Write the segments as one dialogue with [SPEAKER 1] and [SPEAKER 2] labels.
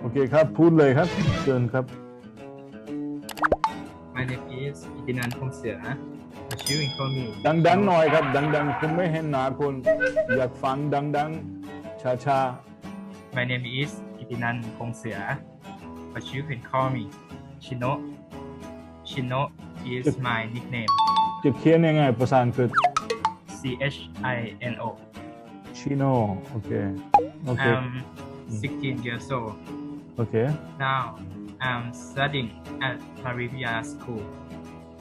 [SPEAKER 1] โอเคครับ พูดเลยครับ เชิญครับ
[SPEAKER 2] My name is อิตินันท์พงเสือ but you can call me
[SPEAKER 1] ดังๆหน่อยครับ ดังๆคุณไม่เห็นหน้าคุณอยากฟังดังๆช้า
[SPEAKER 2] My name is อิตินันท์พงเสือ but you can call me Chino Chino is my nickname
[SPEAKER 1] ๆจะเขียนยังไงภาษาอังกฤษ
[SPEAKER 2] C H I N O
[SPEAKER 1] Chino. Okay. Okay.
[SPEAKER 2] I'm 16 mm. years old.
[SPEAKER 1] Okay.
[SPEAKER 2] Now I'm studying at Parivia School.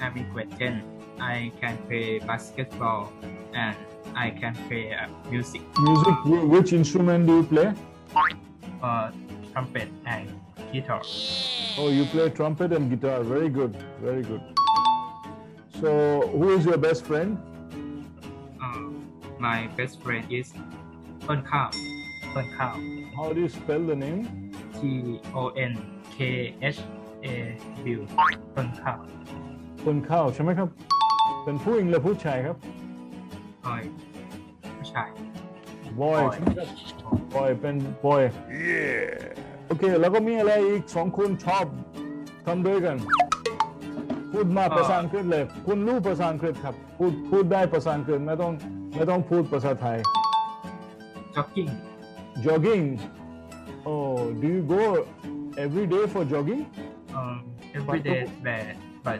[SPEAKER 2] I'm in grade 10. I can play basketball and I can play uh, music.
[SPEAKER 1] Music? Which instrument do you play?
[SPEAKER 2] Uh, trumpet and guitar.
[SPEAKER 1] Oh, you play trumpet and guitar. Very good. Very good. So, who is your best friend?
[SPEAKER 2] My best friend is ต้นข้าวต้นข้าว
[SPEAKER 1] how do you spell the name
[SPEAKER 2] T O N K H A W ต้นข้าว
[SPEAKER 1] คนข้าวใช่ไหมครับ เป็นผู้หญิงหรือผู้ชายครับ
[SPEAKER 2] ออยผู้ชาย
[SPEAKER 1] boy ใช่ไหมครับ boy เป็น boy โอเค แล้วก็มีอะไรอีกสองคนชอบทำด้วยกัน พูดมาภาษาอังกฤษเลย คุณรู้ภาษาอังกฤษครับ พูดพูดได้ภาษาอังกฤษไม่ต้อง ไม่ต้องพูดภาษาไทย
[SPEAKER 2] jogging
[SPEAKER 1] jogging oh do you go every day for jogging
[SPEAKER 2] um, every day but but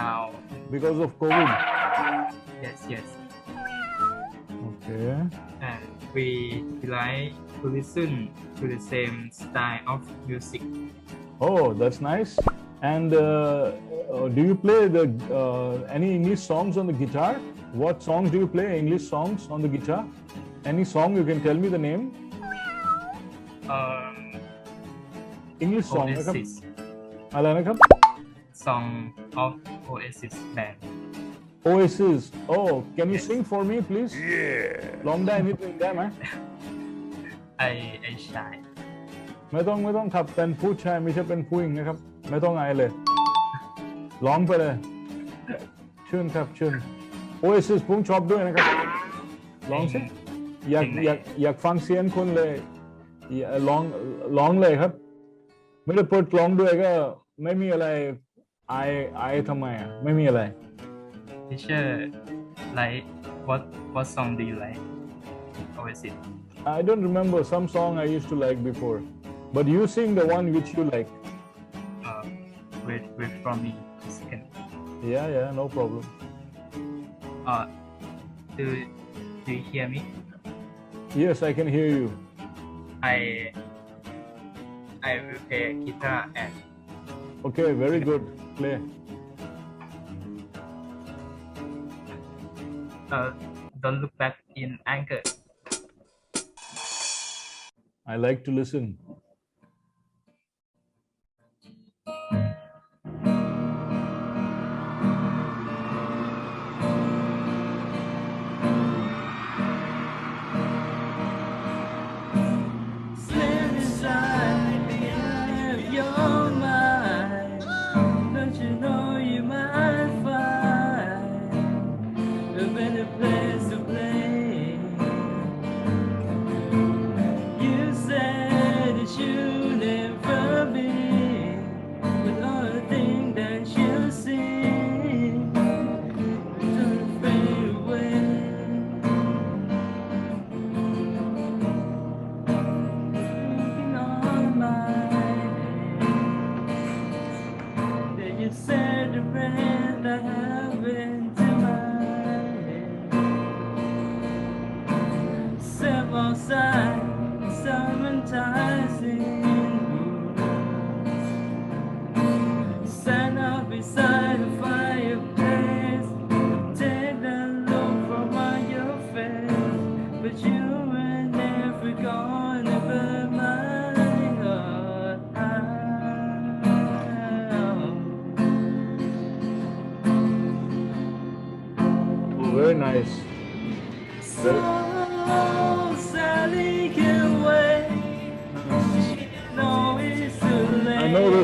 [SPEAKER 2] now
[SPEAKER 1] because of covid
[SPEAKER 2] yes yes
[SPEAKER 1] okay
[SPEAKER 2] and we like to listen to the same style of music
[SPEAKER 1] oh that's nice and uh, uh, do you play the uh, any english songs on the guitar what songs do you play english songs on the guitar any song you can tell me the name
[SPEAKER 2] um,
[SPEAKER 1] english song นะครับ
[SPEAKER 2] Oasis
[SPEAKER 1] อะไรนะครับ
[SPEAKER 2] song of Oasis band
[SPEAKER 1] oasis oh can you
[SPEAKER 2] Yes.
[SPEAKER 1] sing for me please ร้องได้นิดนึงได้ไหม
[SPEAKER 2] I I shy
[SPEAKER 1] ไม่ต้องไม่ต้องขับเป็นผู้ชายไม่ใช่เป็นผู้หญิงนะครับ ไม่ต้องอายเลย ร้องไปเลยเชิญครับเชิญ Oasis ผมชอบด้วยนะครับร้องสิอยาก
[SPEAKER 2] เพลงไหน
[SPEAKER 1] อยากอยากฟังเสียงคนเลยอย่าร้องร้องเลยครับ ไม่ได้เปิดกลองด้วยก็ไม่มีอะไรอายอายทำไมอะไม่มีอะไร
[SPEAKER 2] teacher like what what song do you like Oasis
[SPEAKER 1] I don't remember some song I used to like before but you sing the one which you like
[SPEAKER 2] uh, wait wait for me a second
[SPEAKER 1] yeah yeah no problem.
[SPEAKER 2] Uh, do do you hear me?
[SPEAKER 1] Yes I can hear you.
[SPEAKER 2] I I will play guitar and
[SPEAKER 1] okay very good. Play.
[SPEAKER 2] Uh, don't look back in anger.
[SPEAKER 1] I like to listen. Very nice.
[SPEAKER 3] So Sally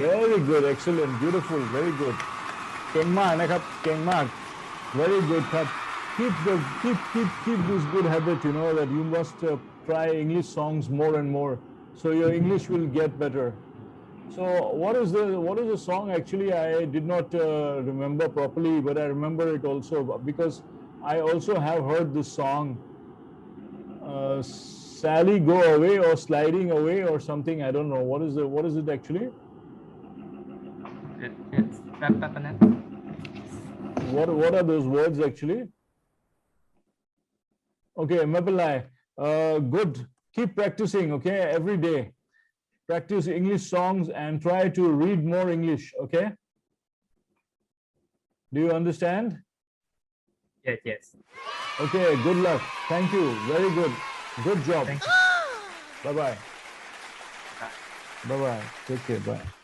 [SPEAKER 1] very good excellent beautiful very good เก่งมากนะครับเก่งมาก very good ครับ keep the keep keep keep this good habit you know that you must uh, try English songs more and more so your English will get better so what is the what is the song actually I did not uh, remember properly but I remember it also because I also have heard this song uh, Sally go away or sliding away or something I don't know what is the what is it actually
[SPEAKER 2] it, it's
[SPEAKER 1] What what are those words actually? Okay, Mapalai. Uh, good. Keep practicing, okay, every day. Practice English songs and try to read more English, okay? Do you understand?
[SPEAKER 2] Yes, yes.
[SPEAKER 1] Okay, good luck. Thank you. Very good. Good job. Bye-bye. Bye-bye. Take care. Bye.